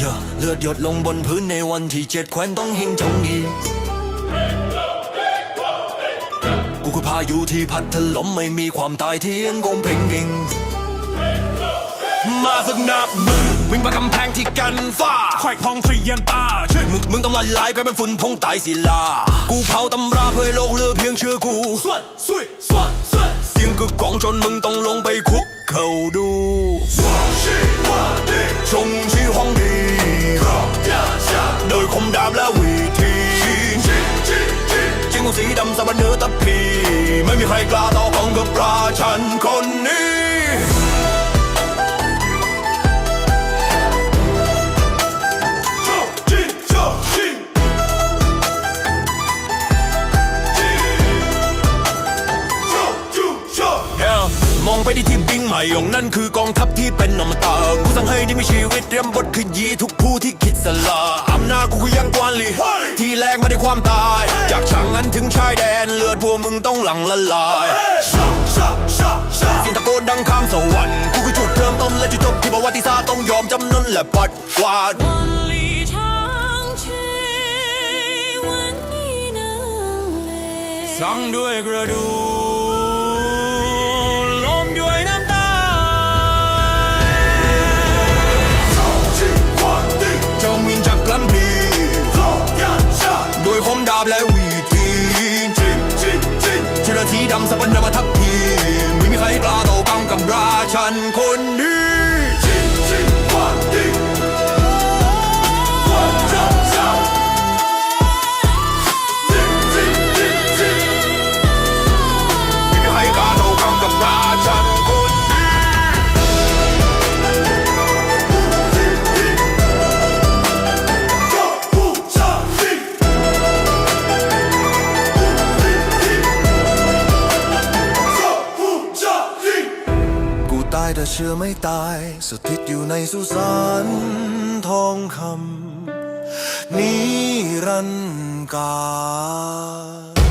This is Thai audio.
yeah. เลือดหยดลงบนพื้นในวันที่เจ็ดแควนต้องเฮงจงอีกูคือพายุที่พัดถล่มไม่มีความตายที่ยังคงเพ่งเพ่งมาสักนับมึงวิ่งมากำแพงที่กันฝ้าไข่พองทรียันตาช่วยมึงมึงต้องลายลายกลายเป็นฝุ่นพงตายศิลา กูเผาตำราเพื่อโลกเลือเพียงเชื่อกูสวดสวยสวดสวดเสียงกึกก้องจนมึงต้องลงไปคุกเข่าดู สีดำสะบันเนื้อตะพีไม่มีใครกล้าต่อของกับปราชันคนนี้มองไปที่ทีมบิงใหม่องนั่นคือกองทัพที่เป็นอมตะกูสั่งให้ที่มีชีวิตเตรียมบทขยีทุกผู้ที่คิดสละอำนาจกูยังกวนลี ทีแรกไม่ได้ความตาย จากช่างนั้นถึงชายแดนเลือดพวกมึงต้องหลั่งละลายชักชักชักชักสิ่งตะโกนดังข้างสวรรค์กูคือจุดเริ่มต้นและจุดจบที่ประวัติศาสตร์ต้องยอมจำนนและปัดกวาดสร้างด้วยกระดู ดำสับปะนมาทัพพีไม่มีใครกล้า แต่เชื่อไม่ตายสถิตอยู่ในสุสานทองคำนิรันดร์กาล